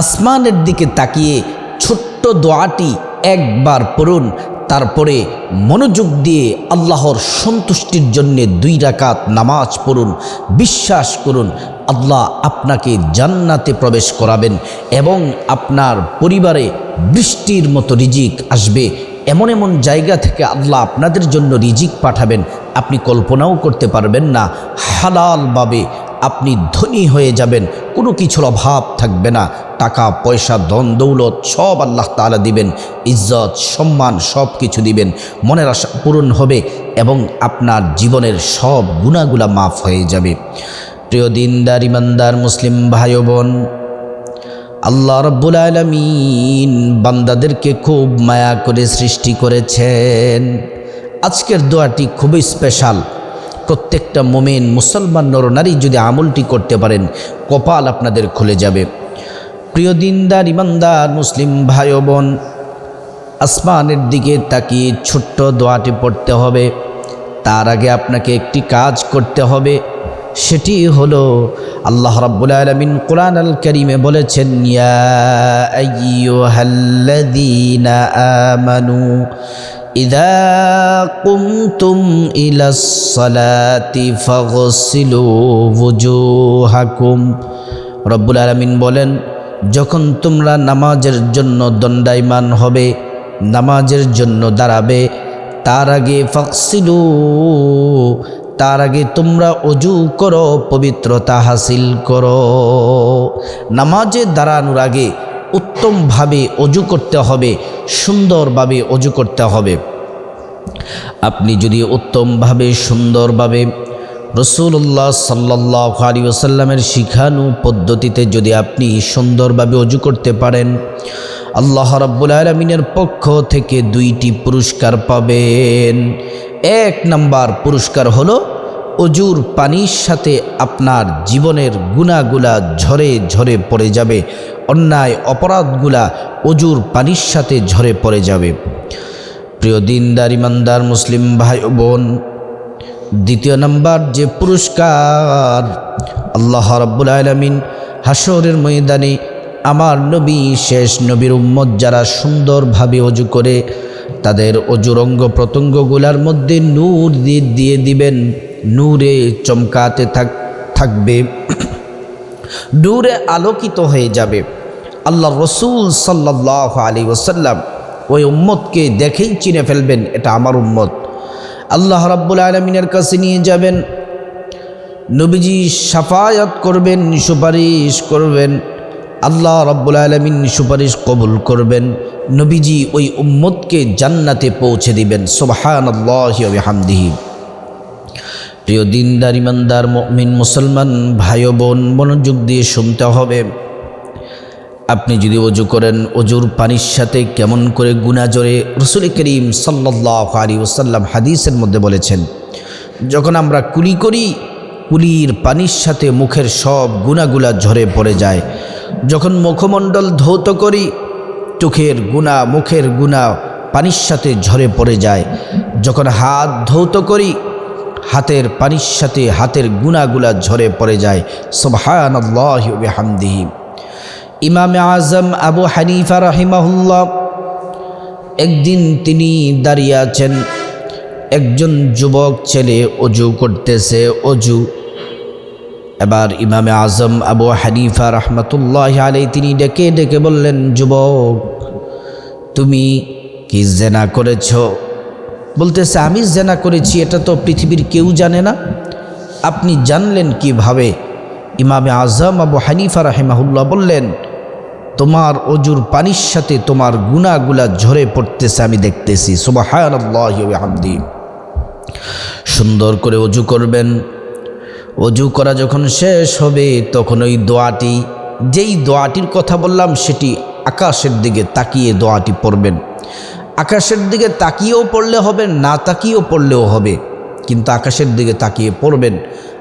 আসমানের দিকে তাকিয়ে ছোট্ট দোয়াটি একবার পড়ুন, তারপরে মনোযোগ দিয়ে আল্লাহর সন্তুষ্টির জন্য দুই রাকাত নামাজ পড়ুন, বিশ্বাস করুন আল্লাহ আপনাকে জান্নাতে প্রবেশ করাবেন এবং আপনার পরিবারে বৃষ্টির মতো রিজিক আসবে। এমন এমন জায়গা থেকে আল্লাহ আপনাদের জন্য রিজিক পাঠাবেন, আপনি কল্পনাও করতে পারবেন না। হালালভাবে আপনি ধনী হয়ে যাবেন, কোনো কিছুর অভাব থাকবে না। টাকা, পয়সা, ধন, দৌলত সব আল্লাহ তালা দিবেন, ইজ্জত, সম্মান সব কিছু দিবেন। মনের আশা পূরণ হবে এবং আপনার জীবনের সব গুণাগুলা মাফ হয়ে যাবে। প্রিয় দিনদার, ইমানদার, মুসলিম ভাই বোন আল্লাহ রব্বুল আলমিন বান্দাদেরকে খুব মায়া করে সৃষ্টি করেছেন। আজকের দোয়াটি খুবই স্পেশাল প্রত্যেকটা মোমেন মুসলমান নরনারী যদি আমলটি করতে পারেন, কপাল আপনাদের খুলে যাবে। প্রিয় দিনদার, ইমানদার, মুসলিম ভাই বোন আসমানের দিকে তাকিয়ে ছোট্ট দোয়াটি পড়তে হবে। তার আগে আপনাকে একটি কাজ করতে হবে। সেটি হলো, আল্লাহ রাব্বুল আলামিন কোরআন আল করিমে বলেছেন, ইয়া আমানু ইযা কুমতুম ইলাস সালাতি ফাগসিলু ওয়ুজুহাকুম রব্বুল আলামিন বলেন, যখন তোমরা নামাজের জন্য দণ্ডায়মান হবে, নামাজের জন্য দাঁড়াবে, তার আগে ফাকসিলু তার আগে তোমরা অজু করো, পবিত্রতা হাসিল করো। নামাজে দাঁড়ানোর আগে উত্তমভাবে অজু করতে হবে, সুন্দরভাবে অজু করতে হবে। আপনি যদি উত্তমভাবে, সুন্দরভাবে রসুল্লাহ সাল্লাহ আলী ওসাল্লামের শিখানু পদ্ধতিতে যদি আপনি সুন্দরভাবে অজু করতে পারেন, আল্লাহ রাব্বুল আলমিনের পক্ষ থেকে দুইটি পুরস্কার পাবেন। এক নাম্বার পুরস্কার হলো অজুর পানির সাথে আপনার জীবনের গুণাগুলা ঝরে ঝরে পড়ে যাবে। অন্যায় অপরাধগুলা অজুর পানির সাথে ঝরে পড়ে যাবে। প্রিয় দিনদার, ইমানদার, মুসলিম ভাই বোন, দ্বিতীয় নাম্বার যে পুরস্কার, আল্লাহ রাব্বুল আলমিন হাসরের ময়দানে আমার নবী, শেষ নবীর উম্মত যারা সুন্দরভাবে অজু করে, তাদের অজুর অঙ্গ প্রত্যঙ্গগুলার মধ্যে নূর দিয়ে দিয়ে দিবেন। নূরে চমকাতে থাক, থাকবে। নূরে আলোকিত হয়ে যাবে। আল্লাহ রসুল সাল্লাহ আলী ওসাল্লাম ওই উম্মতকে দেখেই চিনে ফেলবেন, এটা আমার উম্মত। আল্লাহ রাব্বুল আলমিনের কাছে নিয়ে যাবেন। নবীজি সাফায়াত করবেন, সুপারিশ করবেন। আল্লাহ রাব্বুল আলমিন সুপারিশ কবুল করবেন। নবীজি ওই উম্মতকে জান্নাতে পৌঁছে দিবেন। সোবাহান আল্লাহ হামদিহি প্রিয় দিনদার, ইমানদার, মমিন, মুসলমান ভাই বোন মনোযোগ দিয়ে শুনতে হবে। আপনি যদি অজু করেন, অজুর পানির সাথে কেমন করে গুণা জোরে রসুল করিম সাল্লাহ আলী ওসাল্লাম হাদিসের মধ্যে বলেছেন, যখন আমরা কুলি করি, কুলির পানির সাথে মুখের সব গুণাগুলা ঝরে পড়ে যায়। যখন মুখমণ্ডল ধৌত করি, চোখের গুণা মুখের গুণা পানির সাথে ঝরে পড়ে যায়। যখন হাত ধৌত করি হাতের পানির সাথে হাতের গুণাগুলা ঝরে পড়ে যায়। সোভায়ান হামদিহি ইমামে আজম আবু হানিফা রাহিমাহুল্লাহ একদিন তিনি দাঁড়িয়ে আছেন। একজন যুবক ছেলে অজু করতেছে, অজু। এবার ইমামে আজম আবু হানিফা রহমতুল্লাহ আলাই তিনি ডেকে ডেকে বললেন, যুবক, তুমি কি জেনা করেছ? বলতেছে, আমি জেনা করেছি, এটা তো পৃথিবীর কেউ জানে না। আপনি জানলেন কীভাবে? ইমামে আজম আবু হানিফা রাহেমাহুল্লাহ বললেন, তোমার অজুর পানির সাথে তোমার গুণাগুলা ঝরে পড়তেছে, আমি দেখতেছি। সুবাহানদি সুন্দর করে অজু করবেন। অজু করা যখন শেষ হবে, তখন ওই দোয়াটি, যেই দোয়াটির কথা বললাম, সেটি আকাশের দিকে তাকিয়ে দোয়াটি পড়বেন। আকাশের দিকে তাকিয়েও পড়লে হবে, না তাকিয়েও পড়লেও হবে। কিন্তু আকাশের দিকে তাকিয়ে পড়বেন,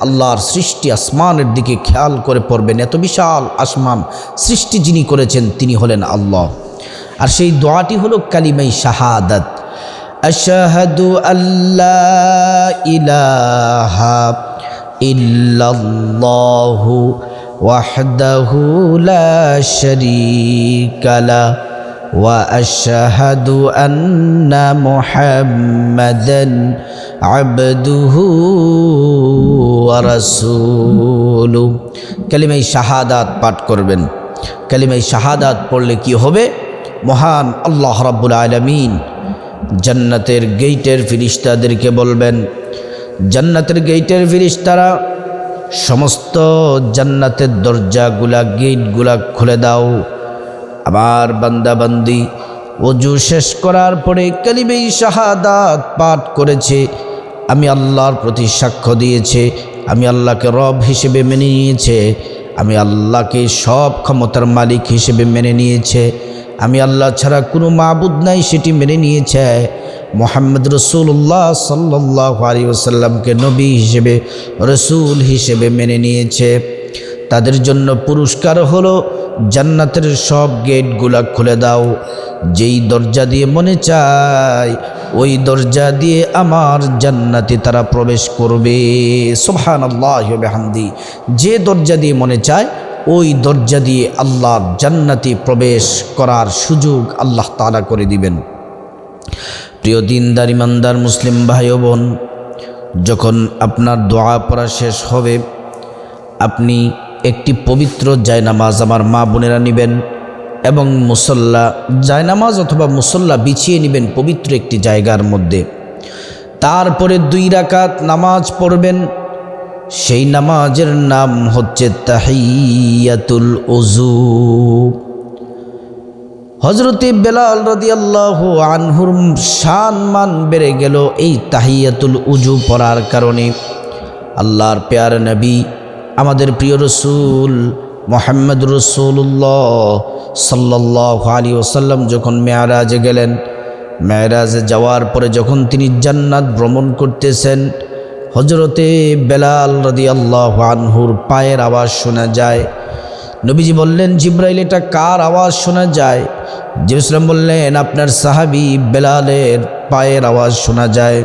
আল্লাহর সৃষ্টি আসমানের দিকে খেয়াল করে পড়বেন। এত বিশাল আসমান সৃষ্টি যিনি করেছেন, তিনি হলেন আল্লাহ। আর সেই দোয়াটি হলো কালিমাই শাহাদাত। আশাহাদু আল্লাহ ইলাহা ওয়াহদাহু লা শারীকা واشهد ان محمدا عبده ورسوله কালিমাই শাহাদাত পাঠ করবেন কালিমাই শাহাদাত পড়লে কি হবে মহান আল্লাহ রাব্বুল আলামিন জান্নাতের গেইটের ফিরিস্তাদেরকে বলবেন জান্নাতের গেইটের ফিরিস্তারা সমস্ত জান্নাতের দরজাগুলা গেটগুলা খুলে দাও আবার বান্দাবান্দি। অজু শেষ করার পরে কালিমেই শাহাদাত পাঠ করেছে। আমি আল্লাহর প্রতি সাক্ষ্য দিয়েছে। আমি আল্লাহকে রব হিসেবে মেনে নিয়েছে। আমি আল্লাহকে সব ক্ষমতার মালিক হিসেবে মেনে নিয়েছে। আমি আল্লাহ ছাড়া কোনো মাবুদ নাই সেটি মেনে নিয়েছে। মোহাম্মদ রসুল্লাহ সাল্লাহ আলী ওসাল্লামকে নবী হিসেবে, রসুল হিসেবে মেনে নিয়েছে। তাদের জন্য পুরস্কার হলো জান্নাতের সব গেটগুলা খুলে দাও। যেই দরজা দিয়ে মনে চায়, ওই দরজা দিয়ে আমার জান্নাতে তারা প্রবেশ করবে। সোহান আল্লাহ হামদি যে দরজা দিয়ে মনে চায়, ওই দরজা দিয়ে আল্লাহ জান্নাতে প্রবেশ করার সুযোগ আল্লাহ তালা করে দিবেন। প্রিয় দিনদার, ইমানদার, মুসলিম ভাই বোন, যখন আপনার দোয়া পড়া শেষ হবে, আপনি একটি পবিত্র জায়নামাজ আমার মা বোনেরা নেবেন এবং মুসল্লা জায়নামাজ অথবা মুসল্লা বিছিয়ে নেবেন পবিত্র একটি জায়গার মধ্যে। তারপরে দুই রাকাত নামাজ পড়বেন। সেই নামাজের নাম হচ্ছে তাহিয়াতুল ওজু হজরতে বেলাল রদিয়াল্লাহ আনহুর শান মান বেড়ে গেল এই তাহিয়াতুল উজু পড়ার কারণে। আল্লাহর পেয়ার নবী আমাদের প্রিয় রসুল মোহাম্মদ রসুল্লাহ সাল্লাহ আলী ওসাল্লাম যখন মেয়ারাজে গেলেন, মেয়ারাজে যাওয়ার পরে যখন তিনি জান্নাত ভ্রমণ করতেছেন হজরতে বেলাল রদি আল্লাহ আনহুর পায়ের আওয়াজ শোনা যায়। নবীজি বললেন, জিব্রাইল, এটা কার আওয়াজ শোনা যায়? জিরুসলাম বললেন, আপনার সাহাবি বেলালের পায়ের আওয়াজ শোনা যায়।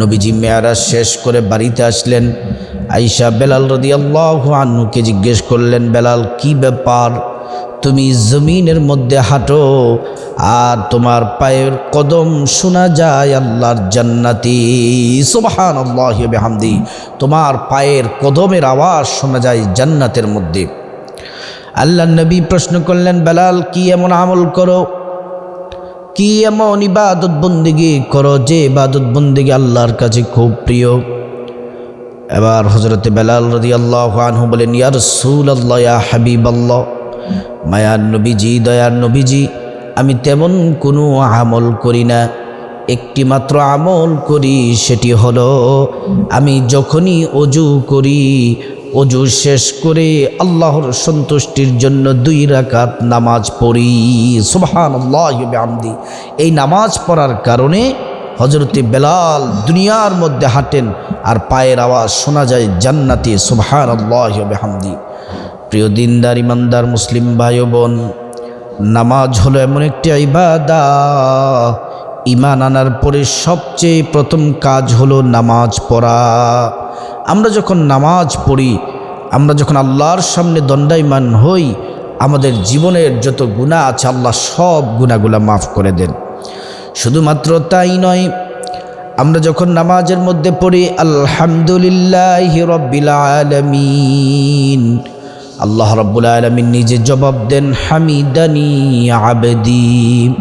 নবীজি মেয়ারাজ শেষ করে বাড়িতে আসলেন। আইসা বেলাল রদি আল্লাহ আন্নুকে জিজ্ঞেস করলেন, বেলাল, কি ব্যাপার? তুমি জমিনের মধ্যে হাঁটো আর তোমার পায়ের কদম শোনা যায় আল্লাহর জান্নাতি। সুবাহান আল্লাহ হামদি তোমার পায়ের কদমের আওয়াজ শোনা যায় জান্নাতের মধ্যে। আল্লাহ নবী প্রশ্ন করলেন, বেলাল, কি এমন আমল করো? কি এমন ইবাদত বন্দিগি করো যে ইবাদত বন্দিগি আল্লাহর কাছে খুব প্রিয়? এবার হজরতে বেলাল রদি আল্লাহ আনহু বলেন ইয়ার সুল আল্লাহ ইয়া হাবিব আল্লাহ মায়ার নবীজি দয়ার নবীজি, আমি তেমন কোনো আমল করি না। একটি মাত্র আমল করি, সেটি হলো আমি যখনই অজু করি, অজু শেষ করে আল্লাহর সন্তুষ্টির জন্য দুই রাকাত নামাজ পড়ি। সুবহান আমদি এই নামাজ পড়ার কারণে হজরতে বেলাল দুনিয়ার মধ্যে হাঁটেন আর পায়ের আওয়াজ শোনা যায় জান্নাতে সুবহান আল্লাহ হামদি প্রিয় দিনদার, ইমানদার, মুসলিম ভাই বোন, নামাজ হলো এমন একটি ইবাদা ইমান আনার পরে সবচেয়ে প্রথম কাজ হলো নামাজ পড়া। আমরা যখন নামাজ পড়ি, আমরা যখন আল্লাহর সামনে দণ্ডায়মান হই, আমাদের জীবনের যত গুণা আছে, আল্লাহ সব গুণাগুলা মাফ করে দেন। শুধুমাত্র তাই নয় আমরা যখন নামাজের মধ্যে পড়ি, আলহামদুলিল্লাহ রব্বিল আলমিন। আল্লাহ রব্বুল আলমিন নিজে জবাব দেন, হামিদানি আবেদি।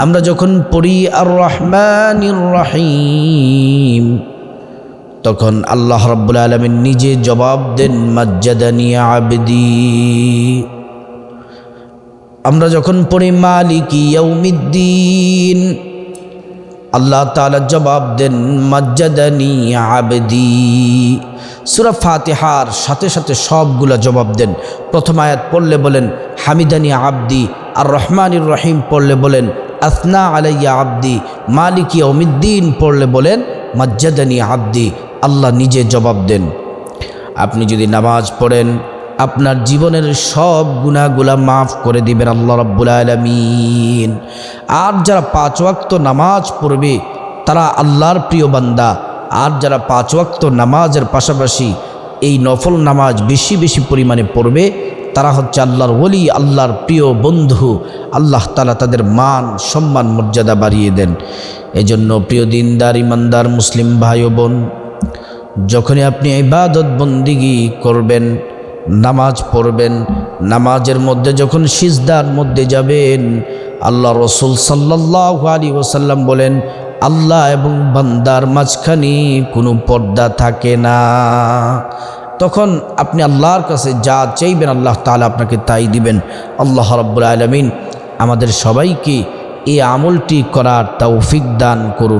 আমরা যখন পড়ি আর রহমান রহিম। তখন আল্লাহ রব্বুল আলমিন নিজে জবাব দেন, মজ্জাদানি আবেদি। আমরা যখন পড়ি, মালিকি ইয়ৌমিদ্দিন আল্লাহ তালা জবাব দেন, মজ্জাদানি আবেদি। সুরা ফাতেহার সাথে সাথে সবগুলা জবাব দেন। প্রথম আয়াত পড়লে বলেন, হামিদানি আবদি। আর রহমানির রহিম পড়লে বলেন, আসনা আলাইয়া আবদি। মালিকি অমিদ্দিন পড়লে বলেন, মজ্জাদানি আবদি। আল্লাহ নিজে জবাব দেন। আপনি যদি নামাজ পড়েন আপনার জীবনের সব গুণাগুলা মাফ করে দিবেন আল্লাহ রব্বুল আলমিন। আর যারা পাঁচ ওয়াক্ত নামাজ পড়বে, তারা আল্লাহর প্রিয় বান্দা। আর যারা পাঁচ ওয়াক্ত নামাজের পাশাপাশি এই নফল নামাজ বেশি বেশি পরিমাণে পড়বে, তারা হচ্ছে আল্লাহর ওলি, আল্লাহর প্রিয় বন্ধু। আল্লাহ তালা তাদের মান, সম্মান, মর্যাদা বাড়িয়ে দেন। এজন্য প্রিয় দিনদার, ইমানদার, মুসলিম ভাই বোন, যখনই আপনি ইবাদত বন্দিগি করবেন নামাজ পড়বেন। নামাজের মধ্যে যখন সিজদার মধ্যে যাবেন, আল্লাহ রসুল সাল্লাহ আলী ওসাল্লাম বলেন, আল্লাহ এবং বান্দার মাঝখানে কোনো পর্দা থাকে না। তখন আপনি আল্লাহর কাছে যা চাইবেন, আল্লাহ তাহলে আপনাকে তাই দিবেন। আল্লাহ রব্বুল আলমিন আমাদের সবাইকে এই আমলটি করার তৌফিক দান করুন।